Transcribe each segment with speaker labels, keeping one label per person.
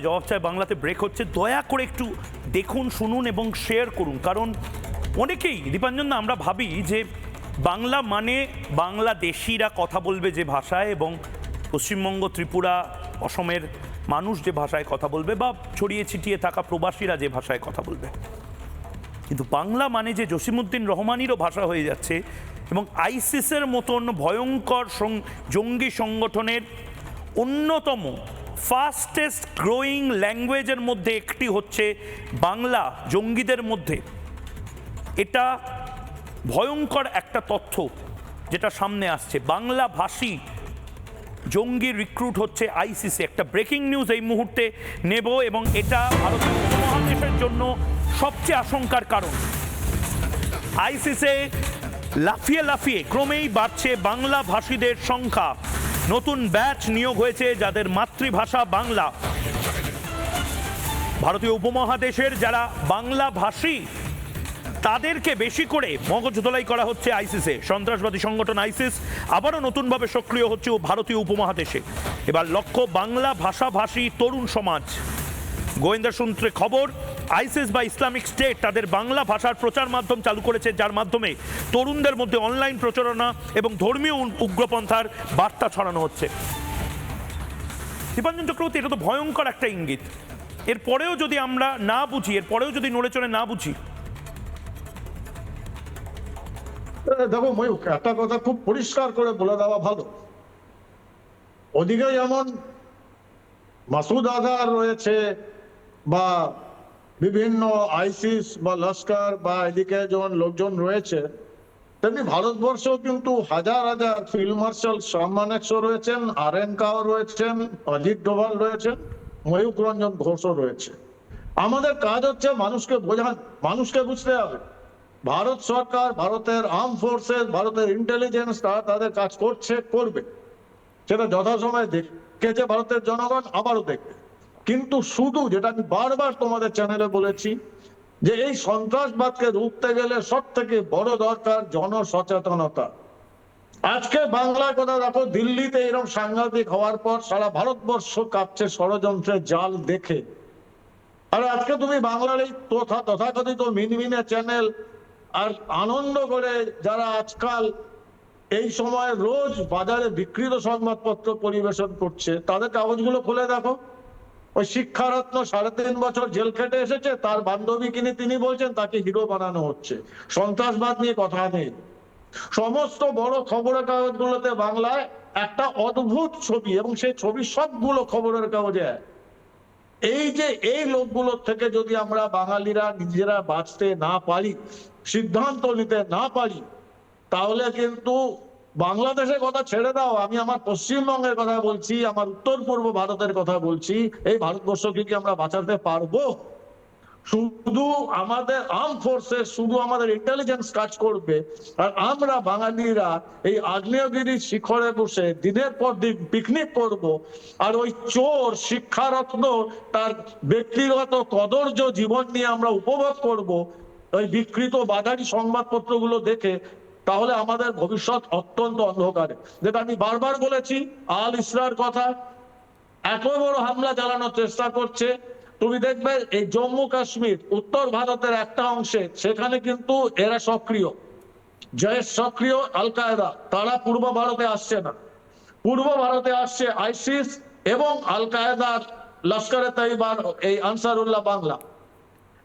Speaker 1: জবাব চায় বাংলাতে ব্রেক হচ্ছে। দয়া করে একটু দেখুন, শুনুন এবং শেয়ার করুন। কারণ অনেকেই, দীপাঞ্জন দা, আমরা ভাবি যে বাংলা মানে বাংলাদেশিরা কথা বলবে যে ভাষায় এবং পশ্চিমবঙ্গ, ত্রিপুরা, অসমের মানুষ যে ভাষায় কথা বলবে বা ছড়িয়ে ছিটিয়ে থাকা প্রবাসীরা যে ভাষায় কথা বলবে। কিন্তু বাংলা মানে যে জসিমুদ্দিন রহমানিরও ভাষা হয়ে যাচ্ছে এবং আইসিসের মতন ভয়ঙ্কর জঙ্গি সংগঠনের অন্যতম ফাস্টেস্ট গ্রোয়িং ল্যাঙ্গুয়েজের মধ্যে একটি হচ্ছে বাংলা, জঙ্গিদের মধ্যে। এটা ভয়ঙ্কর একটা তথ্য যেটা সামনে আসছে। বাংলা ভাষী জঙ্গি রিক্রুট হচ্ছে আইসিসি একটা ব্রেকিং নিউজ এই মুহূর্তে নেব এবং এটা ভারতের উপমহাদেশের জন্য সবচেয়ে আশঙ্কার কারণ। আইসিসে লাফিয়ে লাফিয়ে ক্রমেই বাড়ছে বাংলা ভাষীদের সংখ্যা। নতুন ব্যাচ নিয়োগ হয়েছে যাদের মাতৃভাষা বাংলা। ভারতীয় উপমহাদেশের যারা বাংলা ভাষী, তাদেরকে বেশি করে মগজ ধোলাই করা হচ্ছে আইসিসে। সন্ত্রাসবাদী সংগঠন আইসিস আবারও নতুনভাবে সক্রিয় হচ্ছে ভারতীয় উপমহাদেশে। এবার লক্ষ্য বাংলা ভাষাভাষী তরুণ সমাজ। গোয়েন্দা সূত্রে খবর, আইসিস বা ইসলামিক স্টেট তাদের বাংলা ভাষার প্রচার মাধ্যম চালু করেছে, যার মাধ্যমে তরুণদের মধ্যে অনলাইন প্রচারণা এবং ধর্মীয় উগ্রপন্থার বার্তা ছড়ানো হচ্ছে। দীপাঞ্জন চক্রবর্তী, এটা তো ভয়ঙ্কর একটা ইঙ্গিত। এরপরেও যদি আমরা না বুঝি এরপরেও যদি নড়ে চড়ে না বুঝি।
Speaker 2: দেখো ময়ূক একটা কথা খুব পরিষ্কার করে বলে দেওয়া ভালো। ওদিকে যেমন মাসুদ আজহার রয়েছে বা বিভিন্ন আইসিস বা লস্কর বা এদিকে যেমন লোকজন রয়েছে, তেমনি ভারতবর্ষেও কিন্তু হাজার হাজার ফিল্ড মার্শাল সম্মানেক্ষ রয়েছেন আর এন কাও রয়েছেন, অজিত ডোভাল রয়েছেন ময়ূক রঞ্জন ঘোষও রয়েছে। আমাদের কাজ হচ্ছে মানুষকে বোঝান, মানুষকে বুঝতে হবে। ভারত সরকার, ভারতের আর্ম ফোর্সেস ভারতের ইন্টেলিজেন্স তারা তাদের কাজ করছে, করবে। সেটা যথাসময়ে দেখেছে ভারতের জনগণ আবারও দেখবে। কিন্তু শুধু যেটা আমি বারবার তোমাদের চ্যানেলে বলেছি, যে এই সন্ত্রাসবাদকে রুখতে গেলে সব থেকে বড় দরকার জনসচেতনতা। আজকে বাংলার কথা দেখো, দিল্লিতে এরকম সাংঘাতিক হওয়ার পর সারা ভারতবর্ষ কাঁপছে ষড়যন্ত্রের জাল দেখে। আর আজকে তুমি বাংলার এই তথা তথাকথিত মিনমিনে চ্যানেল আর আনন্দ করে যারা আজকাল এই সময় রোজ বাজারে বিকৃত সংবাদপত্র পরিবেশন করছে, তাদের কাগজগুলো খুলে দেখো। ওই শিক্ষারত্ন সাড়ে তিন বছর জেল খেটে এসেছে, তার বান্ধবী কিনে তিনি বলছেন তাকে হিরো বানানো হচ্ছে। সন্ত্রাসবাদ নিয়ে কথা নেই। সমস্ত বড় খবরের কাগজগুলোতে বাংলায় একটা অদ্ভুত ছবি এবং সেই ছবি সবগুলো খবরের কাগজে। এই যে এই লোকগুলোর থেকে যদি আমরা বাঙালিরা নিজেরা বাঁচতে না পারি, সিদ্ধান্ত নিতে না পারি, তাহলে কিন্তু বাংলাদেশের কথা ছেড়ে দাও, আমি আমার পশ্চিমবঙ্গের কথা বলছি, আমার উত্তর পূর্ব ভারতের কথা বলছি, এই ভারতবর্ষকে কি আমরা বাঁচাতে পারব? শুধু আমাদের আর্ম ফোর্সেস শুধু আমাদের ইন্টেলিজেন্স কাজ করবে, আর আমরা বাঙালিরা এই আগ্নেয়গিরি শিখরে বসে দিনের পর দিন পিকনিক করব, আর ওই চোর, শিক্ষারত্ন, তার ব্যক্তিগত কদর্য জীবন নিয়ে আমরা উপভোগ করব। ওই বিকৃত বাজারি সংবাদপত্রগুলো দেখে তাহলে আমাদের ভবিষ্যৎ অত্যন্ত অন্ধকারে। যেটা আমি বারবার বলেছি, আল ইসরার কথা, এত বড় হামলা চালানোর চেষ্টা করছে। তুমি দেখবে, এই জম্মু কাশ্মীর, উত্তর ভারতের একটা অংশে, সেখানে কিন্তু এরা সক্রিয়। জয়েশ সক্রিয়, আল কায়দা, তারা পূর্ব ভারতে আসছে না। পূর্ব ভারতে আসছে আইসিস এবং আল কায়দার লস্করে তাইবার, এই আনসারুল্লাহ বাংলা।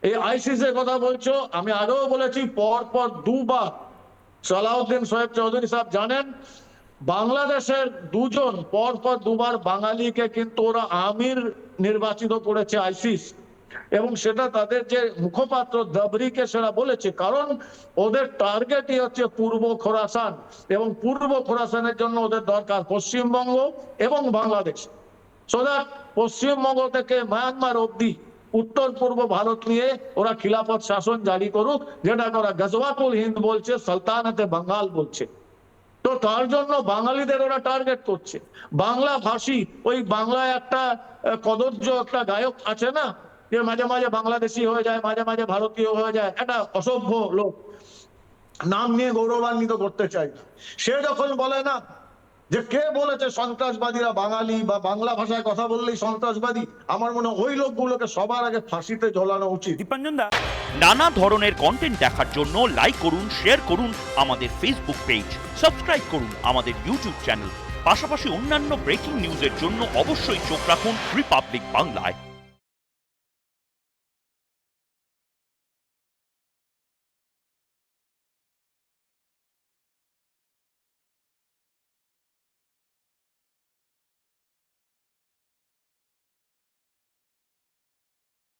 Speaker 2: এই আইসিস এর কথা বলছো, আমি আগেও বলেছি পর পর দুবার সালাউদ্দিন সোহেব চৌধুরী সাহেব জানেন, বাংলাদেশের দুজন পর পর দুবার বাঙালিকে কিন্তু ওরা আমির নির্বাচিত করেছে আইসিস। এবং সেটা তাদের যে মুখপাত্র দাবরিকে সেটা বলেছে, কারণ ওদের টার্গেটই হচ্ছে পূর্ব খোরাসান এবং পূর্ব খোরাসানের জন্য ওদের দরকার পশ্চিমবঙ্গ এবং বাংলাদেশ। সোজা পশ্চিমবঙ্গ থেকে মায়ানমার অব্দি উত্তর পূর্ব ভারত নিয়ে ওরা খিলাফত শাসন জারি করুক যেটাকে ওরা গজওয়াতুল হিন্দ বলছে, সালতানাতে বাঙ্গাল বলছে। তো তার জন্য বাঙালিদের ওরা টার্গেট করছে। বাংলা ভাষী, ওই বাংলায় একটা কদর্য একটা গায়ক আছে না, যে মাঝে মাঝে বাংলাদেশি হয়ে যায়, মাঝে মাঝে ভারতীয় হয়ে যায়, একটা অসভ্য লোক। নাম নিয়ে গৌরবান্বিত করতে চাই সে যখন বলে না যে কে বলেছে সন্ত্রাসবাদীরা বাঙালি বা বাংলা ভাষায় কথা বললেই সন্ত্রাসবাদী? আমার মনে হয় ওই লোকগুলোকে সবার আগে ফাঁসিতে ঝোলানো উচিত।
Speaker 1: দীপাঞ্জন দা
Speaker 3: নানা ধরনের কন্টেন্ট দেখার জন্য লাইক করুন শেয়ার করুন আমাদের ফেসবুক পেজ সাবস্ক্রাইব করুন আমাদের ইউটিউব চ্যানেল পাশাপাশি অন্যান্য ব্রেকিং নিউজের জন্য অবশ্যই চোখ রাখুন রিপাবলিক বাংলায়